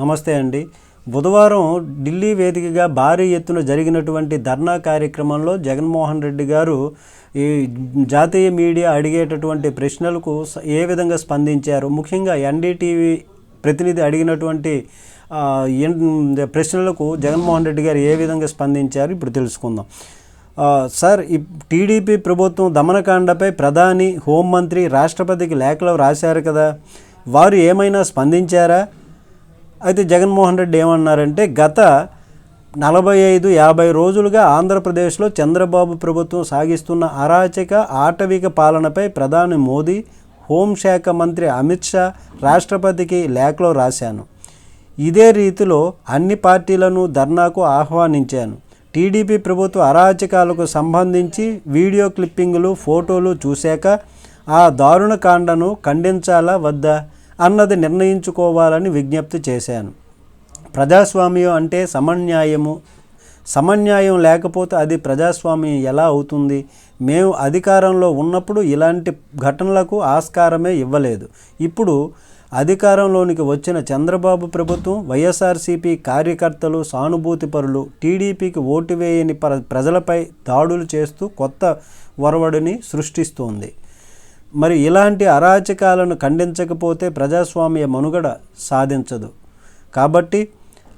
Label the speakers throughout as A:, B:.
A: నమస్తే అండి. బుధవారం ఢిల్లీ వేదికగా భారీ ఎత్తున జరిగినటువంటి ధర్నా కార్యక్రమంలో జగన్మోహన్ రెడ్డి గారు ఈ జాతీయ మీడియా అడిగేటటువంటి ప్రశ్నలకు ఏ విధంగా స్పందించారు? ముఖ్యంగా ఎన్డీటీవీ ప్రతినిధి అడిగినటువంటి ప్రశ్నలకు జగన్మోహన్ రెడ్డి గారు ఏ విధంగా స్పందించారు ఇప్పుడు తెలుసుకుందాం. సార్ ఈ టీడీపీ ప్రభుత్వం దమనకాండపై ప్రధాని హోంమంత్రి రాష్ట్రపతికి లేఖలు రాశారు కదా. వారు ఏమైనా స్పందించారా? అయితే జగన్మోహన్ రెడ్డి ఏమన్నారంటే గత నలభై ఐదు యాభై రోజులుగా ఆంధ్రప్రదేశ్లో చంద్రబాబు ప్రభుత్వం సాగిస్తున్న అరాచక ఆటవిక పాలనపై ప్రధాని మోదీ హోంశాఖ మంత్రి అమిత్ షా రాష్ట్రపతికి లేఖలో రాశాను. ఇదే రీతిలో అన్ని పార్టీలను ధర్నాకు ఆహ్వానించాను. టీడీపీ ప్రభుత్వ అరాచకాలకు సంబంధించి వీడియో క్లిప్పింగులు ఫోటోలు చూశాక ఆ దారుణ కాండను ఖండించాలా వద్దా? అన్నది నిర్ణయించుకోవాలని విజ్ఞప్తి చేశాను. ప్రజాస్వామ్యం అంటే సమన్యాయము. సమన్యాయం లేకపోతే అది ప్రజాస్వామ్యం ఎలా అవుతుంది? మేము అధికారంలో ఉన్నప్పుడు ఇలాంటి ఘటనలకు ఆస్కారమే ఇవ్వలేదు. ఇప్పుడు అధికారంలోనికి వచ్చిన చంద్రబాబు ప్రభుత్వం వైఎస్ఆర్సీపీ కార్యకర్తలు సానుభూతిపరులు టీడీపీకి ఓటు వేయని ప్ర ప్రజలపై దాడులు చేస్తూ కొత్త ఒరవడిని సృష్టిస్తోంది. మరి ఇలాంటి అరాచకాలను ఖండించకపోతే ప్రజాస్వామ్య మనుగడ సాధించదు. కాబట్టి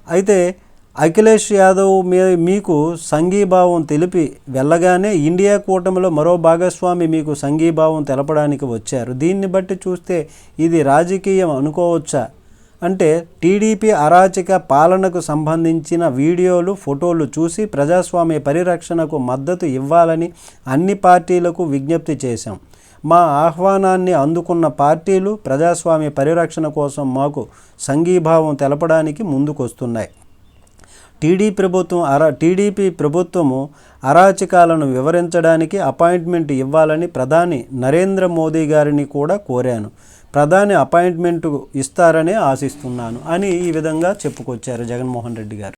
A: అయితే అఖిలేష్ యాదవ్ మీ మీకు సంఘీభావం తెలిపి వెళ్ళగానే ఇండియా కూటమిలో మరో భాగస్వామి మీకు సంఘీభావం తెలపడానికి వచ్చారు. దీన్ని బట్టి చూస్తే ఇది రాజకీయం అనుకోవచ్చా? అంటే టీడీపీ అరాచక పాలనకు సంబంధించిన వీడియోలు ఫోటోలు చూసి ప్రజాస్వామ్య పరిరక్షణకు మద్దతు ఇవ్వాలని అన్ని పార్టీలకు విజ్ఞప్తి చేశాం. మా ఆహ్వానాన్ని అందుకున్న పార్టీలు ప్రజాస్వామ్య పరిరక్షణ కోసం మాకు సంఘీభావం తెలపడానికి ముందుకొస్తున్నాయి. టీడీ ప్రభుత్వం అరా టీడీపీ ప్రభుత్వము అరాచకాలను వివరించడానికి అపాయింట్మెంట్ ఇవ్వాలని ప్రధాని నరేంద్ర మోదీ గారిని కూడా కోరాను. ప్రధాని అపాయింట్మెంట్ ఇస్తారనే ఆశిస్తున్నాను అని ఈ విధంగా చెప్పుకొచ్చారు జగన్మోహన్ రెడ్డి గారు.